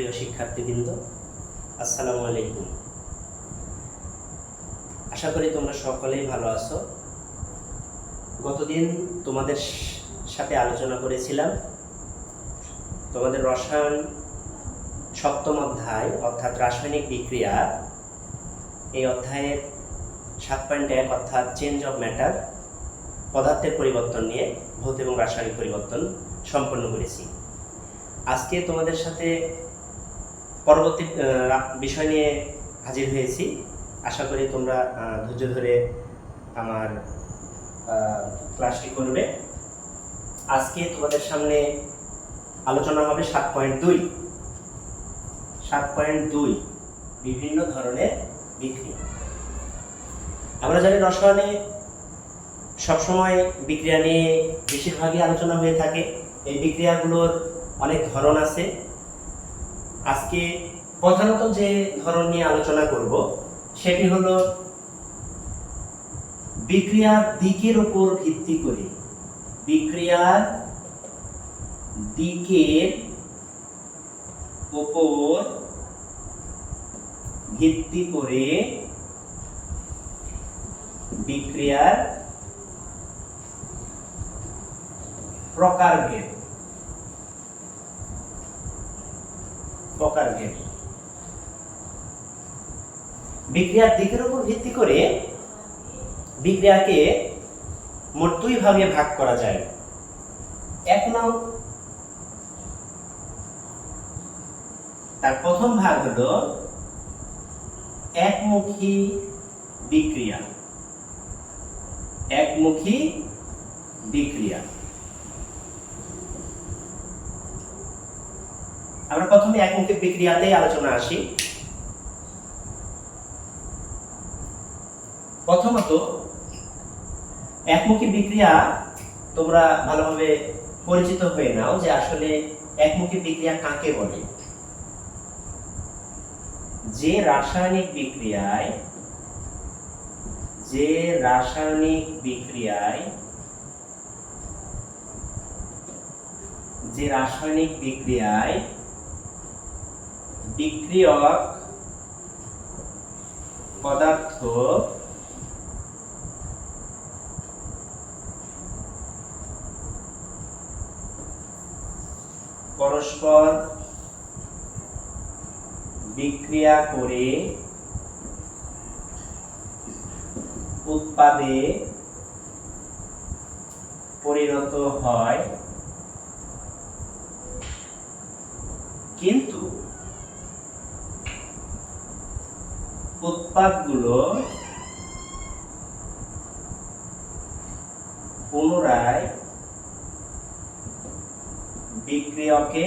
সুপ্রিয় শিক্ষার্থীবৃন্দ, আসসালামু আলাইকুম। আশা করি তোমরা সকলেই ভালো আছো। গতদিন তোমাদের সাথে আলোচনা করেছিলাম। তোমাদের রসায়ন সপ্তম অধ্যায়, অর্থাৎ রাসায়নিক বিক্রিয়া, এই অধ্যায়ের সাত পয়েন্ট এক, অর্থাৎ চেঞ্জ অফ ম্যাটার পদার্থের পরিবর্তন নিয়ে ভৌত এবং রাসায়নিক পরিবর্তন সম্পন্ন করেছি। আজকে তোমাদের সাথে পরবর্তী বিষয় নিয়ে হাজির হয়েছি। আশা করি তোমরা ধৈর্য ধরে আমার ক্লাসটি করবে। আজকে তোমাদের সামনে আলোচনা হবে সাত পয়েন্ট দুই। সাত পয়েন্ট দুই, বিভিন্ন ধরনের বিক্রিয়া। আমরা জানি রসায়নে সবসময় বিক্রিয়া নিয়ে বেশিরভাগই আলোচনা হয়ে থাকে। এই বিক্রিয়াগুলোর অনেক ধরন আছে। আজকে প্রধানত যে ধরন নিয়ে আলোচনা করব, সেটি হলো বিক্রিয়ার দিকের উপর ভিত্তি করে। বিক্রিয়ার দিকের উপর ভিত্তি করে বিক্রিয়ার প্রকারভেদ। প্রকারভেদ বিক্রিয়ার দিকের উপর ভিত্তি করে বিক্রিয়াকে মোট দুই ভাগে ভাগ করা যায়। এক নং তার প্রথম ভাগ হলো একমুখী বিক্রিয়া। একমুখী বিক্রিয়া। আমরা প্রথমে একমুখী বিক্রিয়াতেই আলোচনা আসি। প্রথমত একমুখী বিক্রিয়া তোমরা ভালোভাবে পরিচিত হয়ে নাও যে আসলে একমুখী বিক্রিয়া কাকে বলে। যে রাসায়নিক বিক্রিয়ায়, যে রাসায়নিক বিক্রিয়ায়, যে রাসায়নিক বিক্রিয়ায় বিক্রিয়ক পদার্থ পরস্পর বিক্রিয়া করে উৎপাদে পরিণত হয় কিন্তু উৎপাদগুলো পুনরায় বিক্রিয়কে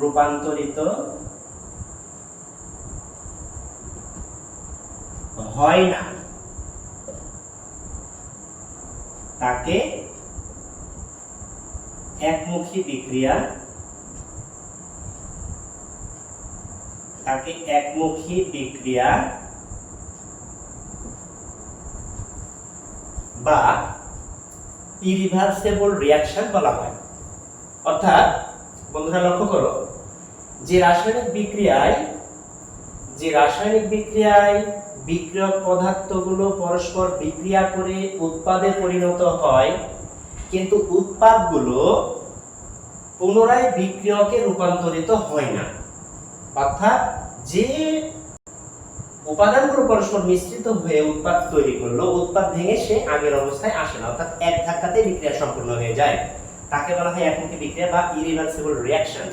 রূপান্তরিত হয় না। তাকে একমুখী বিক্রিয়া তাকে একমুখী বিক্রিয়া বা ইরিভার্সেবল রিয়াকশন বলা হয়। অর্থাৎ, বন্ধুরা লক্ষ্য করো, যে রাসায়নিক বিক্রিয়ায়, যে রাসায়নিক বিক্রিয়ায় বিক্রিয়ক পদার্থগুলো পরস্পর বিক্রিয়া করে উৎপাদে পরিণত হয়, কিন্তু উৎপাদগুলো পুনরায় বিক্রিয়কে রূপান্তরিত হয় না। অর্থাৎ যে উপাদানগুলো পরস্পর মিশ্রিত হয়ে উৎপাদ তৈরি করল উৎপাদ ভেঙে সে আগের অবস্থায় আসে না, অর্থাৎ এক ধাক্কাতে বিক্রিয়া সম্পূর্ণ হয়ে যায়। তাকে বলা হয় একমুখী বিক্রিয়া বা ইরিভার্সিবল রিয়াকশন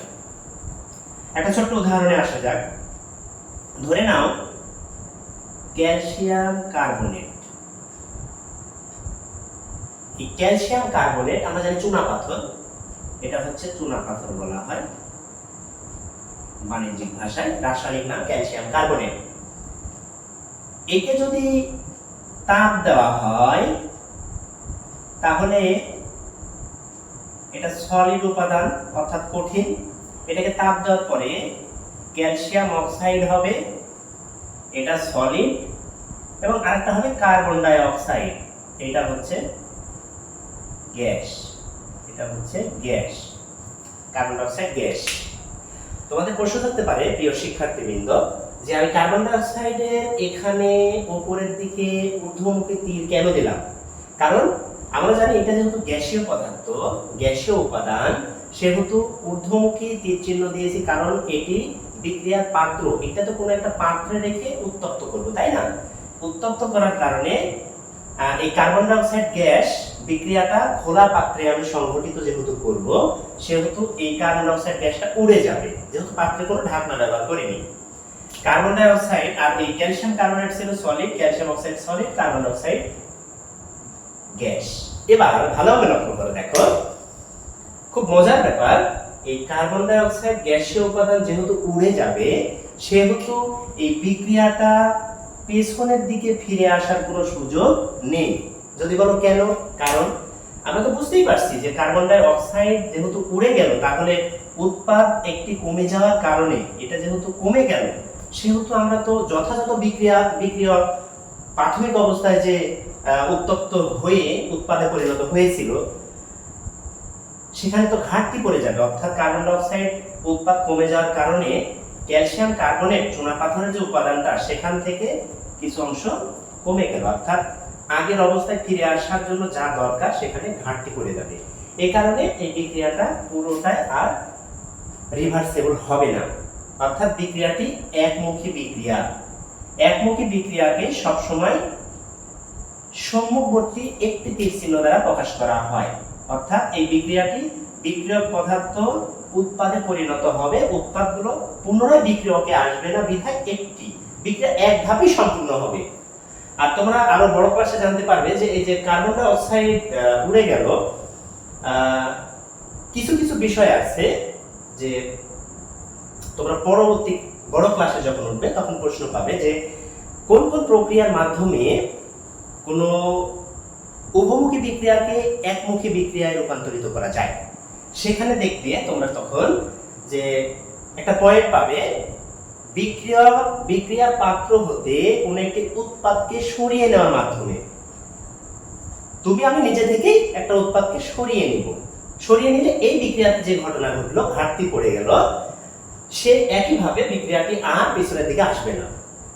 একটা ছোট্ট উদাহরণে আসা যাক। ধরে নাও, ক্যালসিয়াম কার্বনেট। এই ক্যালসিয়াম কার্বনেট, আমরা জানি চুনা পাথর এটা হচ্ছে চুনা পাথর বলা হয়। বাণিজ্যিক ভাষায় রাসায়নিক নাম ক্যালসিয়াম কার্বনেট। একে যদি তাপ দেওয়া হয়, তাহলে এটা সলিড উপাদান, অর্থাৎ কঠিন। এটাকে তাপ দেওয়ার পরে ক্যালসিয়াম অক্সাইড হবে, এটা সলিড এবং আরেকটা হবে কার্বন ডাই অক্সাইড এটা হচ্ছে গ্যাস। এটা হচ্ছে গ্যাস, কার্বন ডাইঅক্সাইড গ্যাস। তোমাদের প্রশ্ন থাকতে পারে, প্রিয় শিক্ষার্থীবৃন্দ, যে আমি কার্বন ডাইঅক্সাইডের এখানে উপরের দিকে ঊর্ধ্বমুখী তীর কেন দিলাম? কারণ আমরা জানি এটা যেহেতু গ্যাসীয় পদার্থ, গ্যাসীয় উপাদান, সেহেতু ঊর্ধ্বমুখী তীর চিহ্ন দিয়েছি কারণ এটি বিক্রিয়ার পাত্র। এটা তো কোনো একটা পাত্রে রেখে উত্তপ্ত করব, তাই না? উত্তপ্ত করার কারণে এই কার্বন ডাইঅক্সাইড গ্যাস বিক্রিয়াটা খোলা পাত্রে আমি সংঘটিত যেহেতু করব, সেহেতু এই কার্বন ডাইঅক্সাইড গ্যাসটা উড়ে যাবে। যেহেতু পাত্রে কোনো ঢাকনা ব্যবহার করিনি। কার্বন ডাইঅক্সাইড আর এই ক্যালসিয়াম কার্বনেট ছিল solid calcium oxide solid carbon dioxide gas. এবার ভালোভাবে লক্ষ্য করে দেখো। খুব মজার ব্যাপার, এই কার্বন ডাই অক্সাইড গ্যাসীয় উপাদান যেহেতু উড়ে যাবে, সেহেতু এই বিক্রিয়াটা পেছনের দিকে ফিরে আসার কোনো সুযোগ নেই। যদি বলো কেন? কারণ আমরা তো বুঝতেই পারছি যে কার্বন ডাই অক্সাইড যেহেতু উড়ে গেল, তাহলে উৎপাদ একটি কমে যাওয়ার কারণে এটা যেহেতু কমে গেল, সেহেতু আমরা তো যথাযথ বিক্রিয়া বিক্রিয়া প্রাথমিক অবস্থায় যে উত্তপ্ত হয়ে উৎপাদে পরিণত হয়েছিল, সেখানে তো ঘাটতি পড়ে যাবে। অর্থাৎ কার্বন ডাইঅক্সাইড উৎপাদ কমে যাওয়ার কারণে ক্যালসিয়াম কার্বনেট চুনাপাথরের যে উপাদানটা, সেখান থেকে কিছু অংশ কমে গেল। অর্থাৎ আগের অবস্থায় ফিরে আসার জন্য যা দরকার, সেখানে ঘাটতি পড়ে যাবে। এই কারণে এই বিক্রিয়াটা পুরোটাই আর রিভার্সেবল হবে না। অর্থাৎ বিক্রিয়াটি একমুখী বিক্রিয়া। একমুখী বিক্রিয়াকে সবসময় সম্মুখবর্তী একটি তীর চিহ্ন দ্বারা প্রকাশ করা হয়। অর্থাৎ এই বিক্রিয়াটি বিক্রিয়ক পদার্থ উৎপাদে পরিণত হবে, উৎপাদগুলো পুনরায় বিক্রিয়কে আসবে না বিধায় একটি। বিক্রিয়া এক ধাপে সম্পূর্ণ হবে। আর তোমরা আরও বড় ক্লাসে জানতে পারবে যে এই যে কার্বন ডাই অক্সাইড উড়ে গেল কিছু কিছু বিষয় আছে যে তোমরা পরবর্তী বড় ক্লাসে যখন উঠবে, তখন প্রশ্ন পাবে যে কোন কোন প্রক্রিয়ার মাধ্যমে কোনো উভমুখী বিক্রিয়াকে একমুখী বিক্রিয়ায় রূপান্তরিত করা যায়? সেখানে দেখবে তোমরা তখন যে একটা পয়েন্ট পাবে, বিক্রিয়া, বিক্রিয়ার পাত্র হতে কোন একটি উৎপাদকে সরিয়ে নেওয়ার মাধ্যমে। তুমি আমি নিজে থেকেই একটা উৎপাদকে সরিয়ে নিব। সরিয়ে নিলে এই বিক্রিয়াতে যে ঘটনা ঘটলো, ঘাটতি পড়ে গেল, সে একইভাবে বিক্রিয়াটি আর পিছনের দিকে আসবে না।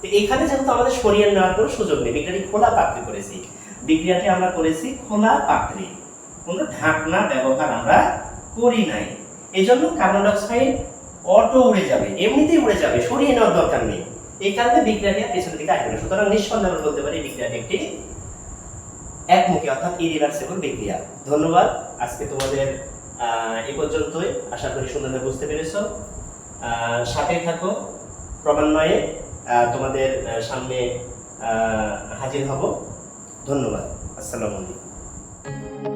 তো এখানে যেহেতু আমাদের সরিয়ে নেওয়ার কোনো সুযোগ নেই, বিক্রিয়াটি খোলা পাত্রে করেছি। বিক্রিয়াটি আমরা করেছি খোলা পাত্রে। কোনো ঢাকনা, ব্যবহার আমরা করি নাই। এই জন্য কার্বন ডাইঅক্সাইড অটো উড়ে যাবে, এমনিতেই উড়ে যাবে, সরিয়ে নেওয়ার দরকার নেই। এই কারণে বিক্রিয়াটি আর পেছনের দিকে আসবে না। সুতরাং নিঃসন্দেহে বলতে পারি, বিক্রিয়াটি একটি একমুখী অর্থাৎ ইরিভার্সিবল বিক্রিয়া। ধন্যবাদ। আজকে তোমাদের এই পর্যন্তই। আশা করি সুন্দরভাবে বুঝতে পেরেছ। সাথে থাকো। ক্রমান্বয়ে তোমাদের সামনে হাজির হব। ধন্যবাদ। আসসালামু আলাইকুম।